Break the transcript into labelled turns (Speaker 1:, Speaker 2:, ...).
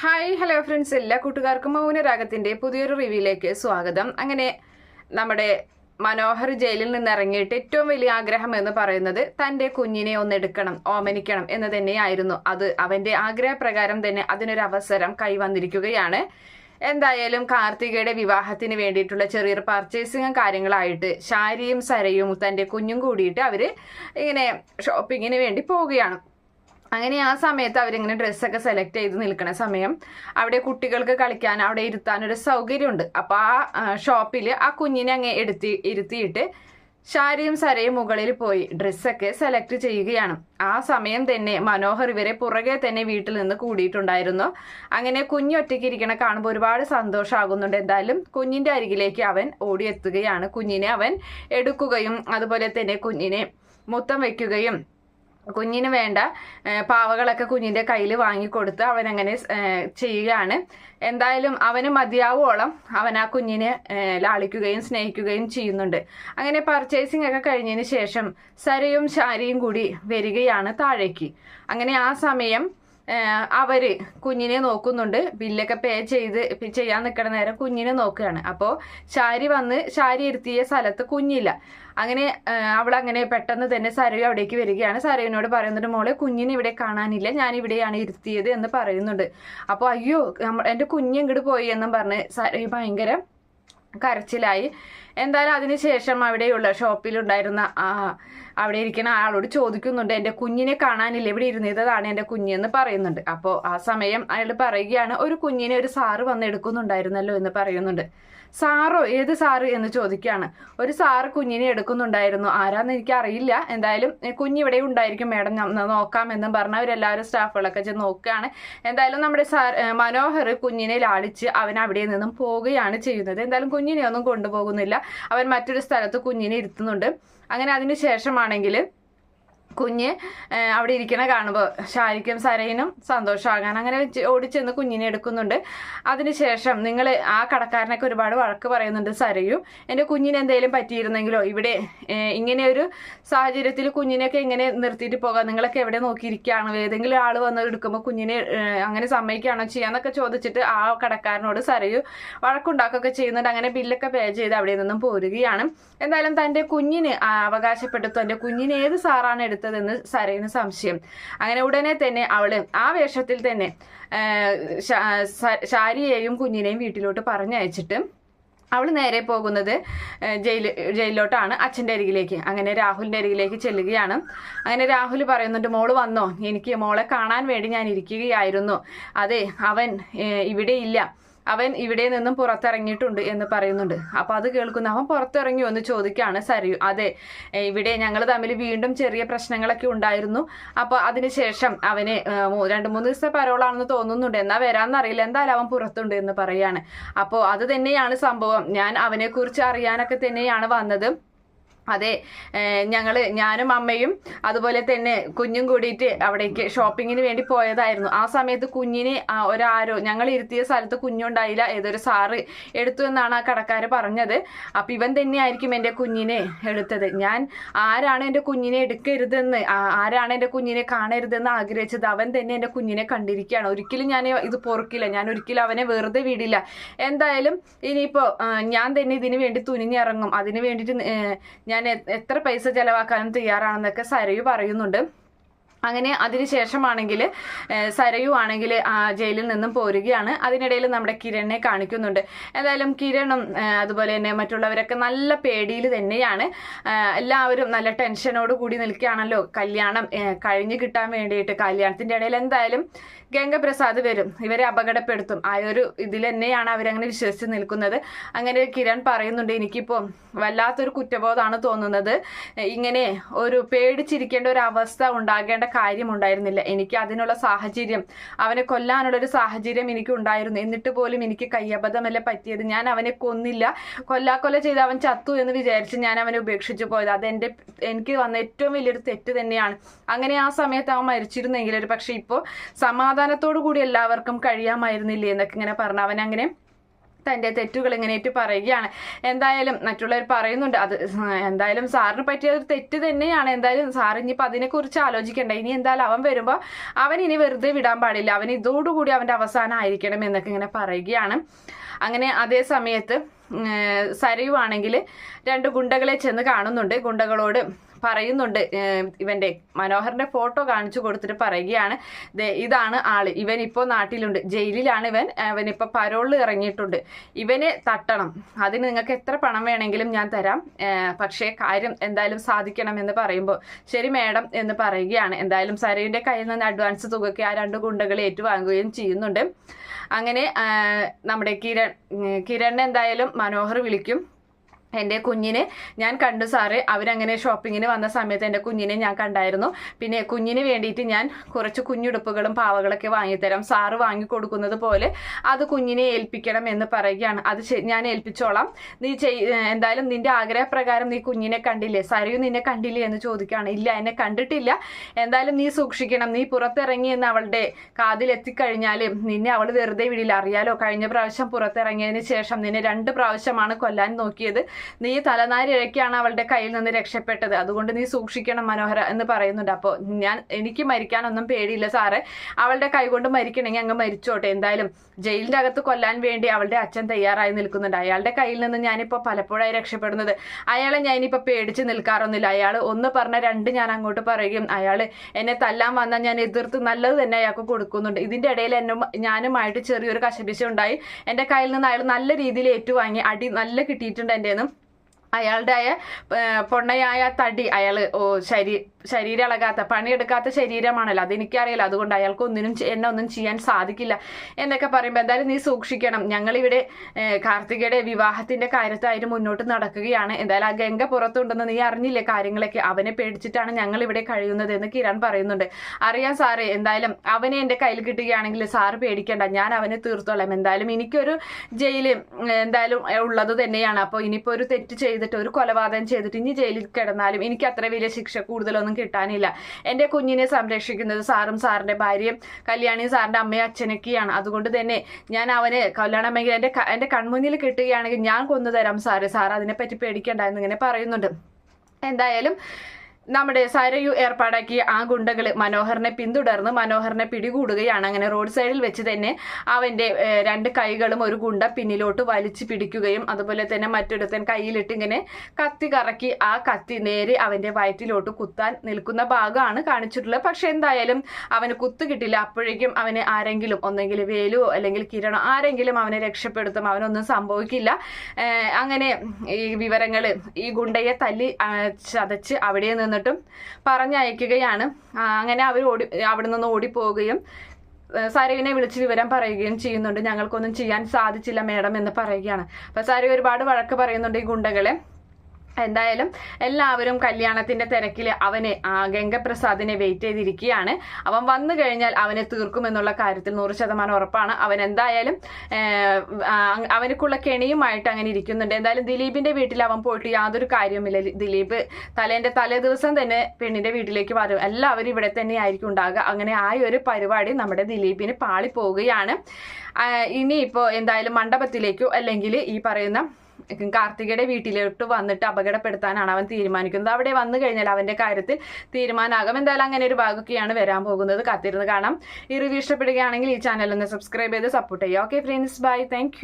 Speaker 1: Hi hello friends എല്ലാ കൂട്ടുകാർക്കും മൗനരാഗത്തിന്റെ പുതിയൊരു റിവ്യൂയിലേക്ക് സ്വാഗതം. അങ്ങനെ നമ്മുടെ മനോഹർ ജയിലിൽ നിന്ന് ഇറങ്ങിയിട്ട് ഏറ്റവും വലിയ ആഗ്രഹം എന്ന് പറയുന്നത് തന്റെ കുഞ്ഞിനെ ഒന്നെടുക്കണം ഓമനിക്കണം എന്ന് തന്നെയായിരുന്നു. അത് അവന്റെ ആഗ്രഹപ്രകാരം തന്നെ അതിനൊരു അവസരം കൈവന്നിരിക്കുകയാണ്. എന്തായാലും കാർത്തികയുടെ വിവാഹത്തിന് വേണ്ടിയിട്ടുള്ള ചെറിയൊരു പർച്ചേസിങ്ങും കാര്യങ്ങളായിട്ട് ശാരിയും സരയും തന്റെ കുഞ്ഞും കൂടിയിട്ട് അവർ ഇങ്ങനെ ഷോപ്പിങ്ങിന് വേണ്ടി പോവുകയാണ്. അങ്ങനെ ആ സമയത്ത് അവരിങ്ങനെ ഡ്രസ്സൊക്കെ സെലക്ട് ചെയ്ത് നിൽക്കുന്ന സമയം അവിടെ കുട്ടികൾക്ക് കളിക്കാൻ അവിടെ ഇരുത്താൻ ഒരു സൗകര്യമുണ്ട്. അപ്പോൾ ആ ഷോപ്പിൽ ആ കുഞ്ഞിനെ അങ്ങ് എടുത്തി ഇരുത്തിയിട്ട് ഷാരിയും സരയും മുകളിൽ പോയി ഡ്രസ്സൊക്കെ സെലക്ട് ചെയ്യുകയാണ്. ആ സമയം തന്നെ മനോഹർ ഇവരെ പുറകെ തന്നെ വീട്ടിൽ നിന്ന് കൂടിയിട്ടുണ്ടായിരുന്നു. അങ്ങനെ കുഞ്ഞ് ഒറ്റയ്ക്ക് ഇരിക്കണ കാണുമ്പോൾ ഒരുപാട് സന്തോഷമാകുന്നുണ്ട് എന്തായാലും കുഞ്ഞിന്റെ അരികിലേക്ക് അവൻ ഓടിയെത്തുകയാണ്. കുഞ്ഞിനെ അവൻ എടുക്കുകയും അതുപോലെ തന്നെ കുഞ്ഞിനെ മുത്തം വയ്ക്കുകയും കുഞ്ഞിന് വേണ്ട പാവകളൊക്കെ കുഞ്ഞിന്റെ കയ്യിൽ വാങ്ങിക്കൊടുത്ത് അവൻ അങ്ങനെ ചെയ്യുകയാണ്. എന്തായാലും അവന് മതിയാവോളം അവൻ ആ കുഞ്ഞിനെ ലാളിക്കുകയും സ്നേഹിക്കുകയും ചെയ്യുന്നുണ്ട്. അങ്ങനെ പർച്ചേസിംഗ് ഒക്കെ കഴിഞ്ഞതിന് ശേഷം സരയും ശാരിയും കൂടി വരികയാണ് താഴേക്ക്. അങ്ങനെ ആ സമയം അവർ കുഞ്ഞിനെ നോക്കുന്നുണ്ട്. ബില്ലൊക്കെ പേ ചെയ്ത് ചെയ്യാൻ നിൽക്കണ നേരം കുഞ്ഞിനെ നോക്കുകയാണ്. അപ്പോൾ ശാരി വന്ന് ശാരി ഇരുത്തിയ സ്ഥലത്ത് കുഞ്ഞില്ല. അങ്ങനെ അവൾ അങ്ങനെ പെട്ടെന്ന് തന്നെ സരയു അവിടേക്ക് വരികയാണ്. സരയുവിനോട് പറയുന്നുണ്ട് മോളെ കുഞ്ഞിനെ ഇവിടെ കാണാനില്ല. ഞാൻ ഇവിടെയാണ് ഇരുത്തിയത് എന്ന് പറയുന്നുണ്ട്. അപ്പോൾ അയ്യോ എന്റെ കുഞ്ഞ് ഇങ്ങോട്ട് പോയി എന്നും പറഞ്ഞ് സരയു ഭയങ്കര കരച്ചിലായി. എന്തായാലും അതിനുശേഷം അവിടെയുള്ള ഷോപ്പിലുണ്ടായിരുന്ന അവിടെ ഇരിക്കുന്ന ആളോട് ചോദിക്കുന്നുണ്ട് എന്റെ കുഞ്ഞിനെ കാണാനില്ല ഇവിടെ ഇരുന്നതാണ് എന്റെ കുഞ്ഞെന്ന് പറയുന്നുണ്ട്. അപ്പോൾ ആ സമയം അയാൾ പറയുകയാണ് ഒരു കുഞ്ഞിനെ ഒരു സാറ് വന്ന് എടുക്കുന്നുണ്ടായിരുന്നല്ലോ എന്ന് പറയുന്നുണ്ട്. സാറോ ഏത് സാറ്? എന്ന് ചോദിക്കുകയാണ്. ഒരു സാറ് കുഞ്ഞിനെ എടുക്കുന്നുണ്ടായിരുന്നു. ആരാന്ന് എനിക്ക് അറിയില്ല എന്തായാലും കുഞ്ഞ് ഇവിടെ ഉണ്ടായിരിക്കും മേഡം. നോക്കാം എന്നും പറഞ്ഞ് അവരെല്ലാവരും സ്റ്റാഫുകളൊക്കെ ചെന്ന് നോക്കുകയാണ്. എന്തായാലും നമ്മുടെ സാർ മനോഹർ കുഞ്ഞിനെ ലാളിച്ച് അവൻ അവിടെ നിന്നും പോവുകയാണ് ചെയ്യുന്നത്. എന്തായാലും കുഞ്ഞിനെ ഒന്നും കൊണ്ടുപോകുന്നില്ല. അവൻ മറ്റൊരു സ്ഥലത്ത് കുഞ്ഞിനെ ഇരുത്തുന്നുണ്ട്. അങ്ങനെ അതിന് ശേഷമാണെങ്കിൽ കുഞ്ഞ് അവിടെ ഇരിക്കണ കാണുമ്പോൾ ഷാരിക്കും സരയിനും സന്തോഷമാകാൻ അങ്ങനെ ഓടിച്ചെന്ന് കുഞ്ഞിനെ എടുക്കുന്നുണ്ട്. അതിനുശേഷം നിങ്ങൾ ആ കടക്കാരനൊക്കെ ഒരുപാട് വഴക്ക് പറയുന്നുണ്ട് സരയും. എന്റെ കുഞ്ഞിന് എന്തെങ്കിലും പറ്റിയിരുന്നെങ്കിലോ? ഇവിടെ ഇങ്ങനെ ഒരു സാഹചര്യത്തിൽ കുഞ്ഞിനെയൊക്കെ ഇങ്ങനെ നിർത്തിയിട്ട് പോകാം. നിങ്ങളൊക്കെ എവിടെ നോക്കിയിരിക്കുകയാണ്? ഏതെങ്കിലും ആൾ വന്ന് എടുക്കുമ്പോൾ കുഞ്ഞിനെ അങ്ങനെ സമ്മതിക്കുകയാണോ ചെയ്യാന്നൊക്കെ ചോദിച്ചിട്ട് ആ കടക്കാരനോട് സരയു വഴക്കുണ്ടാക്കുകയൊക്കെ ചെയ്യുന്നുണ്ട്. അങ്ങനെ ബില്ലൊക്കെ പേ ചെയ്ത് അവിടെ നിന്നും പോരുകയാണ്. എന്തായാലും തന്റെ കുഞ്ഞിന് അവകാശപ്പെട്ടു. തന്റെ കുഞ്ഞിന് ഏത് സാറാണ് എടുത്തതെന്ന് സരയിന് സംശയം. അങ്ങനെ ഉടനെ തന്നെ അവൾ ആ വേഷത്തിൽ തന്നെ ശാരിയെയും കുഞ്ഞിനെയും വീട്ടിലോട്ട് പറഞ്ഞയച്ചിട്ട് അവൾ നേരെ പോകുന്നത് ജയിൽ ജയിലിലോട്ടാണ് അച്ഛന്റെ അരികിലേക്ക്. അങ്ങനെ രാഹുലിന്റെ അരികിലേക്ക് ചെല്ലുകയാണ്. അങ്ങനെ രാഹുൽ പറയുന്നുണ്ട് മോൾ വന്നോ? എനിക്ക് മോളെ കാണാൻ വേണ്ടി ഞാൻ ഇരിക്കുകയായിരുന്നു. അതെ അവൻ ഇവിടെ ഇല്ല. അവൻ ഇവിടെ നിന്നും പുറത്തിറങ്ങിയിട്ടുണ്ട് എന്ന് പറയുന്നുണ്ട്. അപ്പൊ അത് കേൾക്കുന്ന അവൻ പുറത്തിറങ്ങിയോ എന്ന് ചോദിക്കുകയാണ് സരിയു അതെ ഇവിടെ ഞങ്ങൾ തമ്മിൽ വീണ്ടും ചെറിയ പ്രശ്നങ്ങളൊക്കെ ഉണ്ടായിരുന്നു. അപ്പൊ അതിനുശേഷം അവന് രണ്ടു മൂന്ന് ദിവസത്തെ പരോളാണെന്ന് തോന്നുന്നുണ്ട്. എന്നാ വരാന്നറിയില്ല എന്തായാലും അവൻ പുറത്തുണ്ട് എന്ന് പറയാണ് അപ്പോൾ അത് തന്നെയാണ് സംഭവം. ഞാൻ അവനെ കുറിച്ച് അറിയാനൊക്കെ തന്നെയാണ് വന്നത്. അതെ ഞങ്ങൾ ഞാനും അമ്മയും അതുപോലെ തന്നെ കുഞ്ഞും കൂടിയിട്ട് അവിടേക്ക് ഷോപ്പിങ്ങിന് വേണ്ടി പോയതായിരുന്നു. ആ സമയത്ത് കുഞ്ഞിന് ഒരാരോ ഞങ്ങൾ ഇരുത്തിയ സ്ഥലത്ത് കുഞ്ഞുണ്ടായില്ല ഏതൊരു സാറ് എടുത്തു എന്നാണ് ആ കടക്കാർ പറഞ്ഞത്. അപ്പം ഇവൻ തന്നെയായിരിക്കും എന്റെ കുഞ്ഞിനെ എടുത്തത്. ഞാൻ ആരാണ് എന്റെ കുഞ്ഞിനെ എടുക്കരുതെന്ന് ആരാണ് എന്റെ കുഞ്ഞിനെ കാണരുതെന്ന് ആഗ്രഹിച്ചത് അവൻ തന്നെ എന്റെ കുഞ്ഞിനെ കണ്ടിരിക്കുകയാണ്. ഒരിക്കലും ഞാൻ ഇത് പൊറുക്കില്ല. ഞാൻ ഒരിക്കലും അവനെ വെറുതെ വിടില്ല. എന്തായാലും ഇനിയിപ്പോൾ ഞാൻ തന്നെ ഇതിന് വേണ്ടി തുനിഞ്ഞിറങ്ങും. അതിന് വേണ്ടിയിട്ട് ഞാൻ എത്ര പൈസ ചെലവാക്കാനും തയ്യാറാണെന്നൊക്കെ സരയു പറയുന്നുണ്ട്. അങ്ങനെ അതിനുശേഷമാണെങ്കിൽ സരയു ആണെങ്കിൽ ജയിലിൽ നിന്നും പോരുകയാണ്. അതിനിടയിൽ നമ്മുടെ കിരണിനെ കാണിക്കുന്നുണ്ട്. എന്തായാലും കിരണും അതുപോലെ തന്നെ മറ്റുള്ളവരൊക്കെ നല്ല പേടിയിൽ തന്നെയാണ്. എല്ലാവരും നല്ല ടെൻഷനോട് കൂടി നിൽക്കുകയാണല്ലോ. കല്യാണം കഴിഞ്ഞ് കിട്ടാൻ വേണ്ടിയിട്ട് കല്യാണത്തിന്റെ ഇടയിൽ എന്തായാലും ഗംഗപ്രസാദ് വരും. ഇവരെ അപകടപ്പെടുത്തും. ആ ഒരു ഇതിൽ തന്നെയാണ് അവരങ്ങനെ വിശ്വസിച്ച് നിൽക്കുന്നത്. അങ്ങനെ കിരൺ പറയുന്നുണ്ട് എനിക്കിപ്പോൾ വല്ലാത്തൊരു കുറ്റബോധമാണ് തോന്നുന്നത്. ഇങ്ങനെ ഒരു പേടിച്ചിരിക്കേണ്ട ഒരു അവസ്ഥ ഉണ്ടാകേണ്ട കാര്യം ഉണ്ടായിരുന്നില്ല എനിക്ക് അതിനുള്ള സാഹചര്യം അവനെ കൊല്ലാനുള്ള ഒരു സാഹചര്യം എനിക്ക് ഉണ്ടായിരുന്നു. എന്നിട്ട് പോലും എനിക്ക് കയ്യബദ്ധമല്ല പറ്റിയത്? ഞാൻ അവനെ കൊന്നില്ല. കൊല്ലാക്കൊല്ല ചെയ്ത് അവൻ ചത്തു എന്ന് വിചാരിച്ച് ഞാൻ അവനെ ഉപേക്ഷിച്ചു പോയത്. അതെന്റെ എനിക്ക് വന്ന ഏറ്റവും വലിയൊരു തെറ്റ് തന്നെയാണ്. അങ്ങനെ ആ സമയത്ത് അവൻ മരിച്ചിരുന്നെങ്കിൽ ഒരു പക്ഷെ ഇപ്പോൾ സമാധാനത്തോടു കൂടി എല്ലാവർക്കും കഴിയാമായിരുന്നില്ലേ എന്നൊക്കെ ഇങ്ങനെ പറഞ്ഞു അവൻ അങ്ങനെ തന്റെ തെറ്റുകൾ ഇങ്ങനെ ഏറ്റു പറയുകയാണ്. എന്തായാലും മറ്റുള്ളവർ പറയുന്നുണ്ട് അത് എന്തായാലും സാറിന് പറ്റിയ ഒരു തെറ്റ് തന്നെയാണ്. എന്തായാലും സാർ ഇനിയിപ്പോൾ അതിനെക്കുറിച്ച് ആലോചിക്കേണ്ട. ഇനി എന്തായാലും അവൻ വരുമ്പോൾ അവൻ ഇനി വെറുതെ വിടാൻ പാടില്ല. അവൻ ഇതോടുകൂടി അവന്റെ അവസാനം ആയിരിക്കണം എന്നൊക്കെ ഇങ്ങനെ പറയുകയാണ്. അങ്ങനെ അതേ സമയത്ത് സരയുവാണെങ്കിൽ രണ്ട് ഗുണ്ടകളെ ചെന്ന് കാണുന്നുണ്ട്. ഗുണ്ടകളോട് പറയുന്നുണ്ട് ഇവന്റെ ഇവന്റെ മനോഹറിന്റെ ഫോട്ടോ കാണിച്ചു കൊടുത്തിട്ട് പറയുകയാണ്. ഇതാണ് ആൾ. ഇവൻ ഇപ്പോൾ നാട്ടിലുണ്ട്. ജയിലിലാണ് ഇവൻ. ഇവൻ ഇപ്പോൾ പരോളിൽ ഇറങ്ങിയിട്ടുണ്ട്. ഇവനെ തട്ടണം. അതിന് നിങ്ങൾക്ക് എത്ര പണം വേണമെങ്കിലും ഞാൻ തരാം. പക്ഷേ കാര്യം എന്തായാലും സാധിക്കണം എന്ന് പറയുമ്പോൾ ശരി മേഡം എന്ന് പറയുകയാണ്. എന്തായാലും സരയുടെ കയ്യിൽ നിന്ന് അഡ്വാൻസ് തുകയ്ക്ക് ആ രണ്ട് ഗുണ്ടകൾ ഏറ്റുവാങ്ങുകയും ചെയ്യുന്നുണ്ട്. അങ്ങനെ നമ്മുടെ കിരൺ കിരൺ എന്തായാലും മനോഹർ വിളിക്കും. എന്റെ കുഞ്ഞിനെ ഞാൻ കണ്ടു സാറ്. അവരങ്ങനെ ഷോപ്പിങ്ങിന് വന്ന സമയത്ത് എന്റെ കുഞ്ഞിനെ ഞാൻ കണ്ടായിരുന്നു. പിന്നെ കുഞ്ഞിന് വേണ്ടിയിട്ട് ഞാൻ കുറച്ച് കുഞ്ഞുടുപ്പുകളും പാവകളൊക്കെ വാങ്ങിത്തരാം. സാറ് വാങ്ങിക്കൊടുക്കുന്നത് പോലെ അത് കുഞ്ഞിനെ ഏൽപ്പിക്കണം എന്ന് പറയുകയാണ്. അത് ഞാൻ ഏൽപ്പിച്ചോളാം. നീ എന്തായാലും നിന്റെ ആഗ്രഹപ്രകാരം നീ കുഞ്ഞിനെ കണ്ടില്ലേ? സരയു നിന്നെ കണ്ടില്ലേ എന്ന് ചോദിക്കുകയാണ്. ഇല്ല എന്നെ കണ്ടിട്ടില്ല. എന്തായാലും നീ സൂക്ഷിക്കണം. നീ പുറത്തിറങ്ങി എന്ന് അവളുടെ കാതിൽ എത്തിക്കഴിഞ്ഞാൽ നിന്നെ അവൾ വെറുതെ വിടില്ല. അറിയാലോ കഴിഞ്ഞ പ്രാവശ്യം പുറത്തിറങ്ങിയതിന് ശേഷം നിന്നെ രണ്ട് പ്രാവശ്യമാണ് കൊല്ലാൻ നോക്കിയത്. നീ തലനാരിഴയ്ക്കാണ് അവളുടെ കയ്യിൽ നിന്ന് രക്ഷപ്പെട്ടത്. അതുകൊണ്ട് നീ സൂക്ഷിക്കണം മനോഹര എന്ന് പറയുന്നുണ്ട്. അപ്പോൾ ഞാൻ എനിക്ക് മരിക്കാനൊന്നും പേടിയില്ല സാറേ. അവളുടെ കൈ കൊണ്ട് മരിക്കണമെങ്കിൽ അങ്ങ് മരിച്ചോട്ടെ. എന്തായാലും ജയിലിന്റെ അകത്ത് കൊല്ലാൻ വേണ്ടി അവളുടെ അച്ഛൻ തയ്യാറായി നിൽക്കുന്നുണ്ട്. അയാളുടെ കയ്യിൽ നിന്ന് ഞാനിപ്പോൾ പലപ്പോഴായി രക്ഷപ്പെടുന്നത്. അയാളെ ഞാനിപ്പോൾ പേടിച്ച് നിൽക്കാറൊന്നുമില്ല. അയാൾ ഒന്ന് പറഞ്ഞ രണ്ട് ഞാൻ അങ്ങോട്ട് പറയുകയും അയാൾ എന്നെ തല്ലാൻ വന്നാൽ ഞാൻ എതിർത്ത് നല്ലത് തന്നെ അയാൾക്ക് കൊടുക്കുന്നുണ്ട്. ഇതിന്റെ ഇടയിൽ എന്നെ ഞാനുമായിട്ട് ചെറിയൊരു കശപിശ ഉണ്ടായി എന്റെ കയ്യിൽ നിന്ന് അയാൾ നല്ല രീതിയിൽ ഏറ്റുവാങ്ങി അടി നല്ല കിട്ടിയിട്ടുണ്ട് എന്റെ അയാളുടെ പൊണ്ണയായ തടി അയാൾ ഓ ശരീ ശരീരം ഇളകാത്ത പണിയെടുക്കാത്ത ശരീരമാണല്ലോ. അതെനിക്കറിയില്ല. അതുകൊണ്ട് അയാൾക്ക് ഒന്നിനും എന്നെ ഒന്നും ചെയ്യാൻ സാധിക്കില്ല എന്നൊക്കെ പറയുമ്പോൾ എന്തായാലും നീ സൂക്ഷിക്കണം. ഞങ്ങളിവിടെ കാർത്തികയുടെ വിവാഹത്തിന്റെ കാര്യത്തായിട്ട് മുന്നോട്ട് നടക്കുകയാണ്. എന്തായാലും ആ ഗംഗ പുറത്തുണ്ടെന്ന് നീ അറിഞ്ഞില്ലേ കാര്യങ്ങളൊക്കെ? അവനെ പേടിച്ചിട്ടാണ് ഞങ്ങൾ ഇവിടെ കഴിയുന്നത് എന്ന് കിരൺ പറയുന്നുണ്ട്. അറിയാം സാറേ എന്തായാലും അവനെ എന്റെ കയ്യിൽ കിട്ടുകയാണെങ്കിൽ സാറ് പേടിക്കേണ്ട. ഞാൻ അവനെ തീർത്തോളാം. എന്തായാലും എനിക്കൊരു ജയിൽ എന്തായാലും ഉള്ളത് തന്നെയാണ്. അപ്പോൾ ഇനിയിപ്പോൾ ഒരു തെറ്റ് ചെയ്തിട്ട് ഒരു കൊലപാതകം ചെയ്തിട്ട് ഇനി ജയിലിൽ കിടന്നാലും എനിക്ക് അത്ര വലിയ ശിക്ഷ കൂടുതലൊന്നും കിട്ടാനില്ല. എന്റെ കുഞ്ഞിനെ സംരക്ഷിക്കുന്നത് സാറും സാറിന്റെ ഭാര്യയും കല്യാണിയും സാറിന്റെ അമ്മയും അച്ഛനൊക്കെയാണ്. അതുകൊണ്ട് തന്നെ ഞാൻ അവനെ കല്യാണമെങ്കിൽ എന്റെ എന്റെ കൺമുന്നിൽ കിട്ടുകയാണെങ്കിൽ ഞാൻ കൊന്നു തരാം സാറ്. സാർ അതിനെപ്പറ്റി പേടിക്കേണ്ട എന്നിങ്ങനെ പറയുന്നുണ്ട്. എന്തായാലും നമ്മുടെ സരയു ഏർപ്പാടാക്കിയ ആ ഗുണ്ടകൾ മനോഹറിനെ പിന്തുടർന്ന് മനോഹറിനെ പിടികൂടുകയാണ്. അങ്ങനെ റോഡ് സൈഡിൽ വെച്ച് തന്നെ അവന്റെ രണ്ട് കൈകളും ഒരു ഗുണ്ട പിന്നിലോട്ട് വലിച്ചു പിടിക്കുകയും അതുപോലെ തന്നെ മറ്റൊരുത്തൻ കയ്യിലിട്ട് ഇങ്ങനെ കത്തി കറക്കി ആ കത്തി നേരെ അവന്റെ വയറ്റിലോട്ട് കുത്താൻ നിൽക്കുന്ന ഭാഗമാണ് കാണിച്ചിട്ടുള്ളത്. പക്ഷെ എന്തായാലും അവന് കുത്തു കിട്ടില്ല. അപ്പോഴേക്കും അവന് ആരെങ്കിലും ഒന്നെങ്കിൽ വേലുവോ അല്ലെങ്കിൽ കിരണോ ആരെങ്കിലും അവനെ രക്ഷപ്പെടുത്തും. അവനൊന്നും സംഭവിക്കില്ല. അങ്ങനെ ഈ വിവരങ്ങൾ ഈ ഗുണ്ടയെ തല്ലി ചതച്ച് അവിടെ നിന്നിട്ടും പറഞ്ഞയക്കുകയാണ്. അങ്ങനെ അവർ ഓടി അവിടെ നിന്ന് ഓടിപ്പോവുകയും സരയുവിനെ വിളിച്ച് വിവരം പറയുകയും ചെയ്യുന്നുണ്ട്. ഞങ്ങൾക്കൊന്നും ചെയ്യാൻ സാധിച്ചില്ല മേഡം എന്ന് പറയുകയാണ്. അപ്പൊ സരയു ഒരുപാട് വഴക്ക് പറയുന്നുണ്ട് ഈ ഗുണ്ടകളെ. എന്തായാലും എല്ലാവരും കല്യാണത്തിന്റെ തിരക്കിൽ അവനെ ഗംഗപ്രസാദിനെ വെയിറ്റ് ചെയ്തിരിക്കുകയാണ്. അവൻ വന്നു കഴിഞ്ഞാൽ അവനെ തീർക്കുമെന്നുള്ള കാര്യത്തിൽ നൂറ് ശതമാനം ഉറപ്പാണ്. അവൻ എന്തായാലും അവനക്കുള്ള കെണിയുമായിട്ട് അങ്ങനെ ഇരിക്കുന്നുണ്ട്. എന്തായാലും ദിലീപിന്റെ വീട്ടിൽ അവൻ പോയിട്ട് യാതൊരു കാര്യവുമില്ല. ദിലീപ് തലേന്റെ തലേ ദിവസം തന്നെ പെണ്ണിന്റെ വീട്ടിലേക്ക് വരും. എല്ലാവരും ഇവിടെ തന്നെ ആയിരിക്കും ഉണ്ടാകുക അങ്ങനെ ആ ഒരു പരിപാടി നമ്മുടെ ദിലീപിന് പാളി പോവുകയാണ് ആ, ഇനിയിപ്പോ എന്തായാലും മണ്ഡപത്തിലേക്കോ അല്ലെങ്കിൽ ഈ പറയുന്ന കാർത്തികയുടെ വീട്ടിലോട്ട് വന്നിട്ട് അപകടപ്പെടുത്താനാണ് അവൻ തീരുമാനിക്കുന്നത്. അവിടെ വന്നു കഴിഞ്ഞാൽ അവന്റെ കാര്യത്തിൽ തീരുമാനമാകും എന്തായാലും അങ്ങനെ ഒരു ഭാഗമൊക്കെയാണ് വരാൻ പോകുന്നത്. കാത്തിരുന്ന് കാണാം. ഈ റിവ്യൂ ഇഷ്ടപ്പെടുകയാണെങ്കിൽ ഈ ചാനൽ ഒന്ന് സബ്സ്ക്രൈബ് ചെയ്ത് സപ്പോർട്ട് ചെയ്യുക. Okay friends bye thank